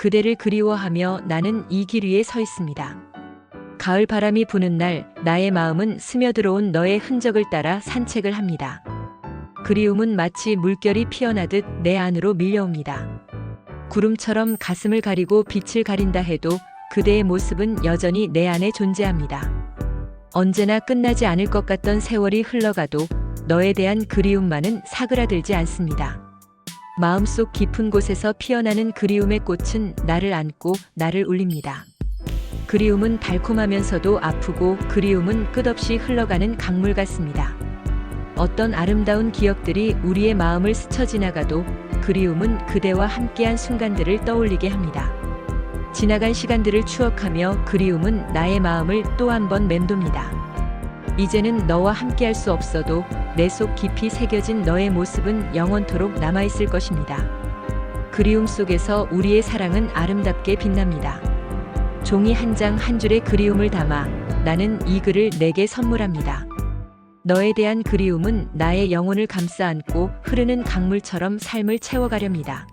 그대를 그리워하며 나는 이 길 위에 서 있습니다. 가을 바람이 부는 날 나의 마음은 스며들어온 너의 흔적을 따라 산책을 합니다. 그리움은 마치 물결이 피어나듯 내 안으로 밀려옵니다. 구름처럼 가슴을 가리고 빛을 가린다 해도 그대의 모습은 여전히 내 안에 존재합니다. 언제나 끝나지 않을 것 같던 세월이 흘러가도 너에 대한 그리움만은 사그라들지 않습니다. 마음속 깊은 곳에서 피어나는 그리움의 꽃은 나를 안고 나를 울립니다. 그리움은 달콤하면서도 아프고 그리움은 끝없이 흘러가는 강물 같습니다. 어떤 아름다운 기억들이 우리의 마음을 스쳐 지나가도 그리움은 그대와 함께한 순간들을 떠올리게 합니다. 지나간 시간들을 추억하며 그리움은 나의 마음을 또 한 번 맴돕니다. 이제는 너와 함께할 수 없어도 내 속 깊이 새겨진 너의 모습은 영원토록 남아있을 것입니다. 그리움 속에서 우리의 사랑은 아름답게 빛납니다. 종이 한 장 한 줄의 그리움을 담아 나는 이 글을 내게 선물합니다. 너에 대한 그리움은 나의 영혼을 감싸 안고 흐르는 강물처럼 삶을 채워가렵니다.